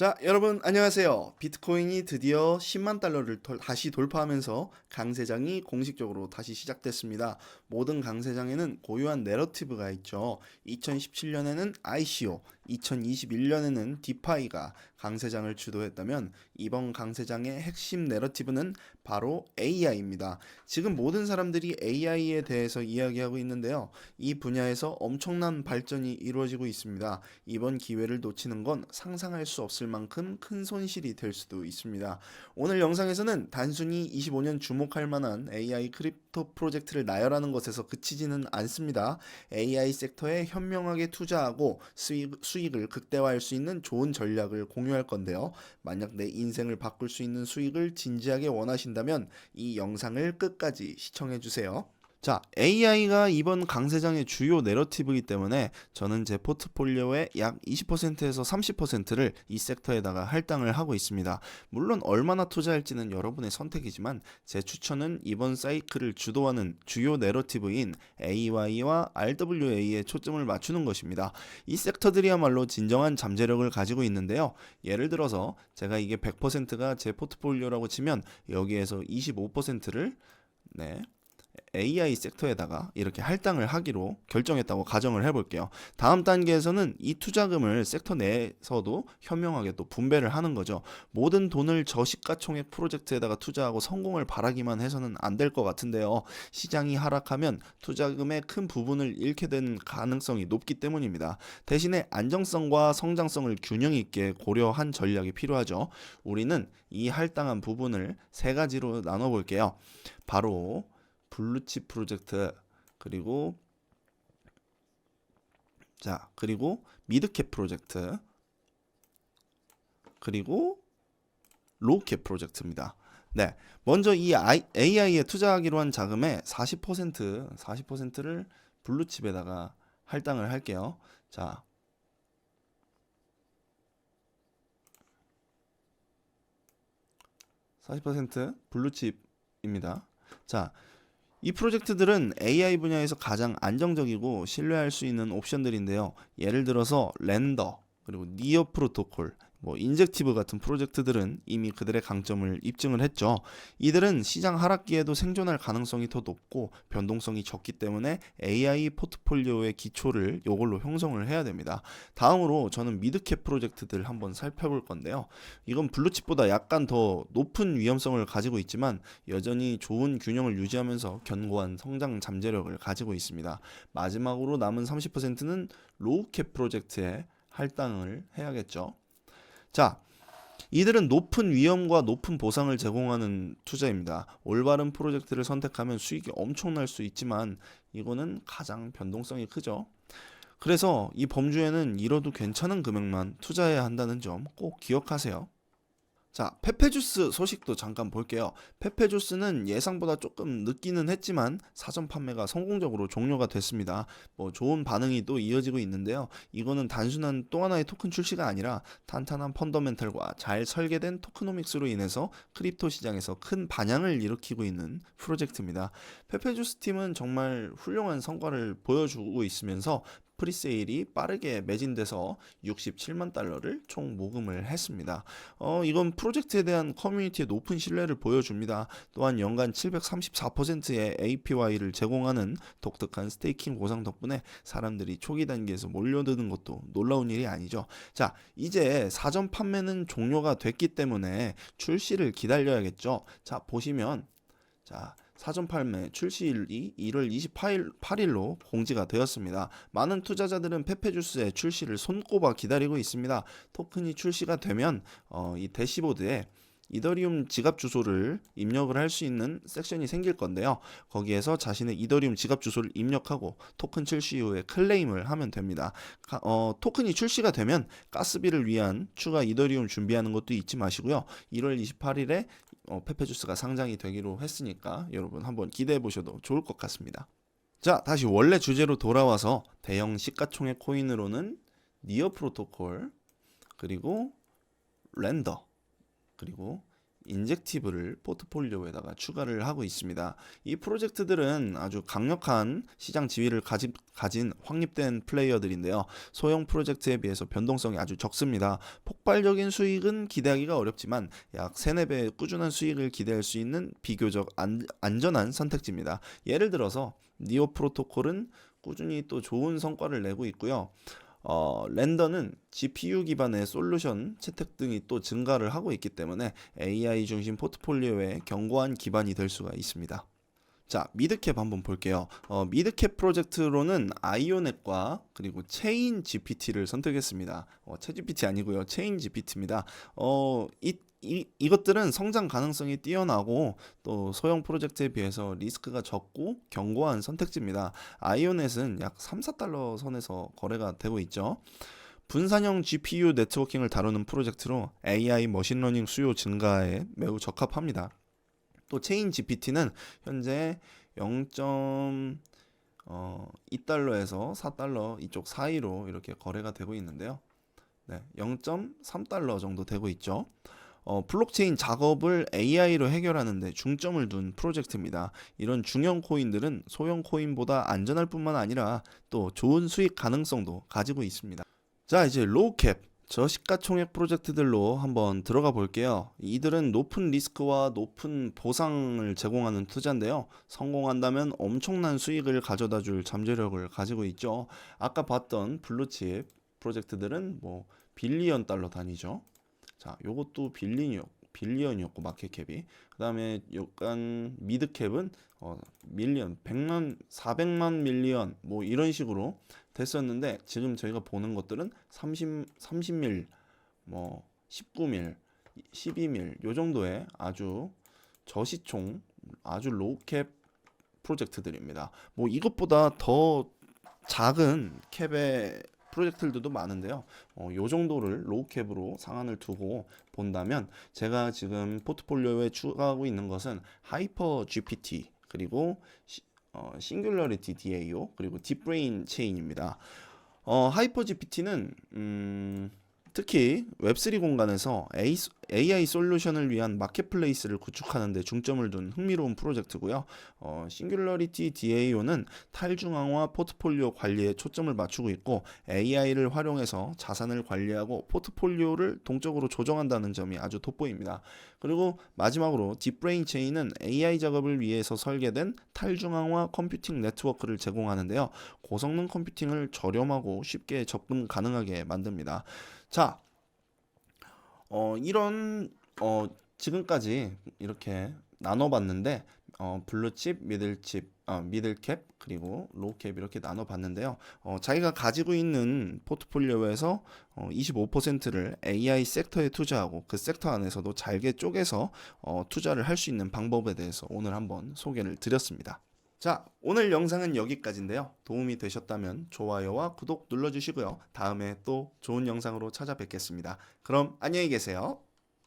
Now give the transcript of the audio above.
자, 여러분 안녕하세요. 비트코인이 드디어 10만 달러를 덜- 다시 돌파하면서 강세장이 공식적으로 다시 시작됐습니다. 모든 강세장에는 고유한 내러티브가 있죠. 2017년에는 ICO, 2021년에는 디파이가 강세장을 주도했다면 이번 강세장의 핵심 내러티브는 바로 AI입니다. 지금 모든 사람들이 AI에 대해서 이야기하고 있는데요. 이 분야에서 엄청난 발전이 이루어지고 있습니다. 이번 기회를 놓치는 건 상상할 수 없을 만큼 큰 손실이 될 수도 있습니다. 오늘 영상에서는 단순히 25년 주목할 만한 AI 크립토 프로젝트를 나열하는 것에서 그치지는 않습니다. AI 섹터에 현명하게 투자하고 수익, 수익 을 극대화할 수 있는 좋은 전략을 공유할 건데요. 만약 내 인생을 바꿀 수 있는 수익을 진지하게 원하신다면 이 영상을 끝까지 시청해 주세요. 자, AI가 이번 강세장의 주요 내러티브이기 때문에 저는 제 포트폴리오의 약 20%에서 30%를 이 섹터에다가 할당을 하고 있습니다. 물론 얼마나 투자할지는 여러분의 선택이지만 제 추천은 이번 사이클을 주도하는 주요 내러티브인 AY와 RWA에 초점을 맞추는 것입니다. 이 섹터들이야말로 진정한 잠재력을 가지고 있는데요. 예를 들어서 제가 이게 100%가 제 포트폴리오라고 치면 여기에서 25%를 네. AI 섹터에다가 이렇게 할당을 하기로 결정했다고 가정을 해볼게요. 다음 단계에서는 이 투자금을 섹터 내에서도 현명하게 또 분배를 하는 거죠. 모든 돈을 저시가총액 프로젝트에다가 투자하고 성공을 바라기만 해서는 안 될 것 같은데요. 시장이 하락하면 투자금의 큰 부분을 잃게 되는 가능성이 높기 때문입니다. 대신에 안정성과 성장성을 균형 있게 고려한 전략이 필요하죠. 우리는 이 할당한 부분을 세 가지로 나눠 볼게요. 바로 블루칩 프로젝트 그리고 자 그리고 미드캡 프로젝트 그리고 로우캡 프로젝트입니다. 네, 먼저 이 AI에 투자하기로 한 자금의 40% 40%를 블루칩에다가 할당을 할게요. 자. (40% 블루칩입니다. 자, 이 프로젝트들은 AI 분야에서 가장 안정적이고 신뢰할 수 있는 옵션들인데요. 예를 들어서 렌더 그리고 니어 프로토콜 뭐 인젝티브 같은 프로젝트들은 이미 그들의 강점을 입증을 했죠. 이들은 시장 하락기에도 생존할 가능성이 더 높고 변동성이 적기 때문에 AI 포트폴리오의 기초를 이걸로 형성을 해야 됩니다. 다음으로 저는 미드캡 프로젝트들 한번 살펴볼 건데요. 이건 블루칩보다 약간 더 높은 위험성을 가지고 있지만 여전히 좋은 균형을 유지하면서 견고한 성장 잠재력을 가지고 있습니다. 마지막으로 남은 30%는 로우캡 프로젝트에 할당을 해야겠죠. 자, 이들은 높은 위험과 높은 보상을 제공하는 투자입니다. 올바른 프로젝트를 선택하면 수익이 엄청날 수 있지만 이거는 가장 변동성이 크죠. 그래서 이 범주에는 잃어도 괜찮은 금액만 투자해야 한다는 점 꼭 기억하세요. 자, 페페주스 소식도 잠깐 볼게요. 페페주스는 예상보다 조금 늦기는 했지만 사전 판매가 성공적으로 종료가 됐습니다. 뭐 좋은 반응이 또 이어지고 있는데요. 이거는 단순한 또 하나의 토큰 출시가 아니라 탄탄한 펀더멘털과 잘 설계된 토크노믹스로 인해서 크립토 시장에서 큰 반향을 일으키고 있는 프로젝트입니다. 페페주스 팀은 정말 훌륭한 성과를 보여주고 있으면서 프리세일이 빠르게 매진돼서 67만 달러를 총 모금을 했습니다. 어, 이건 프로젝트에 대한 커뮤니티의 높은 신뢰를 보여줍니다. 또한 연간 734%의 APY를 제공하는 독특한 스테이킹 보상 덕분에 사람들이 초기 단계에서 몰려드는 것도 놀라운 일이 아니죠. 자, 이제 사전 판매는 종료가 됐기 때문에 출시를 기다려야겠죠. 자, 보시면 자, 사전 판매 출시일이 1월 28일 8일로 공지가 되었습니다. 많은 투자자들은 페페주스의 출시를 손꼽아 기다리고 있습니다. 토큰이 출시가 되면 어, 이 대시보드에 이더리움 지갑 주소를 입력을 할 수 있는 섹션이 생길 건데요. 거기에서 자신의 이더리움 지갑 주소를 입력하고 토큰 출시 후에 클레임을 하면 됩니다. 가, 어, 토큰이 출시가 되면 가스비를 위한 추가 이더리움 준비하는 것도 잊지 마시고요. 1월 28일에 어, 페페주스가 상장이 되기로 했으니까 여러분 한번 기대해 보셔도 좋을 것 같습니다. 자, 다시 원래 주제로 돌아와서 대형 시가총액 코인으로는 니어 프로토콜 그리고 렌더 그리고 인젝티브를 포트폴리오에다가 추가를 하고 있습니다. 이 프로젝트들은 아주 강력한 시장 지위를 가지, 가진 확립된 플레이어들인데요. 소형 프로젝트에 비해서 변동성이 아주 적습니다. 폭발적인 수익은 기대하기가 어렵지만 약 3, 4배 꾸준한 수익을 기대할 수 있는 비교적 안, 안전한 선택지입니다. 예를 들어서 니오 프로토콜은 꾸준히 또 좋은 성과를 내고 있고요. 어, 랜더는 GPU 기반의 솔루션 채택 등이 또 증가를 하고 있기 때문에 AI 중심 포트폴리오의 견고한 기반이 될 수가 있습니다. 자, 미드캡 한번 볼게요. 어, 미드캡 프로젝트로는 아이오넷과 그리고 체인 GPT를 선택했습니다. 어, 채 GPT 아니고요. 체인 GPT입니다. 어, 이, 이, 이것들은 성장 가능성이 뛰어나고 또 소형 프로젝트에 비해서 리스크가 적고 견고한 선택지입니다. 아이오넷은 약 3, 4달러 선에서 거래가 되고 있죠. 분산형 GPU 네트워킹을 다루는 프로젝트로 AI 머신러닝 수요 증가에 매우 적합합니다. 또 체인 GPT는 현재 0.2달러에서 4달러 이쪽 사이로 이렇게 거래가 되고 있는데요. 네, 0.3달러 정도 되고 있죠. 어, 블록체인 작업을 AI로 해결하는데 중점을 둔 프로젝트입니다. 이런 중형 코인들은 소형 코인보다 안전할 뿐만 아니라 또 좋은 수익 가능성도 가지고 있습니다. 자, 이제 로우캡 저시가총액 프로젝트들로 한번 들어가 볼게요. 이들은 높은 리스크와 높은 보상을 제공하는 투자인데요. 성공한다면 엄청난 수익을 가져다 줄 잠재력을 가지고 있죠. 아까 봤던 블루칩 프로젝트들은 뭐 빌리언 달러 단위죠. 자, 요것도 빌리언 빌리언이었고 마켓캡이 그다음에 약간 미드캡은 어 밀리언 100만 400만 밀리언 뭐 이런 식으로 됐었는데 지금 저희가 보는 것들은 30 30밀 뭐 19밀 12밀 요 정도의 아주 저시총 아주 로우캡 프로젝트들입니다. 뭐 이것보다 더 작은 캡의 프로젝트들도 많은데요. 어, 요 정도를 로우 캡으로 상한을 두고 본다면 제가 지금 포트폴리오에 추가하고 있는 것은 하이퍼 GPT 그리고 시, 어, 싱귤러리티 DAO 그리고 딥브레인 체인입니다. 어, 하이퍼 GPT는 음, 특히 웹3 공간에서 AI 솔루션을 위한 마켓플레이스를 구축하는 데 중점을 둔 흥미로운 프로젝트고요. 어, 싱귤러리티 DAO는 탈중앙화 포트폴리오 관리에 초점을 맞추고 있고 AI를 활용해서 자산을 관리하고 포트폴리오를 동적으로 조정한다는 점이 아주 돋보입니다. 그리고 마지막으로 딥브레인 체인은 AI 작업을 위해서 설계된 탈중앙화 컴퓨팅 네트워크를 제공하는데요. 고성능 컴퓨팅을 저렴하고 쉽게 접근 가능하게 만듭니다. 자, 어, 이런 어, 지금까지 이렇게 나눠봤는데 어, 블루칩, 미들칩, 어, 미들캡 그리고 로우캡 이렇게 나눠봤는데요. 어, 자기가 가지고 있는 포트폴리오에서 어, 25%를 AI 섹터에 투자하고 그 섹터 안에서도 잘게 쪼개서 어, 투자를 할 수 있는 방법에 대해서 오늘 한번 소개를 드렸습니다. 자, 오늘 영상은 여기까지인데요. 도움이 되셨다면 좋아요와 구독 눌러주시고요. 다음에 또 좋은 영상으로 찾아뵙겠습니다. 그럼 안녕히 계세요.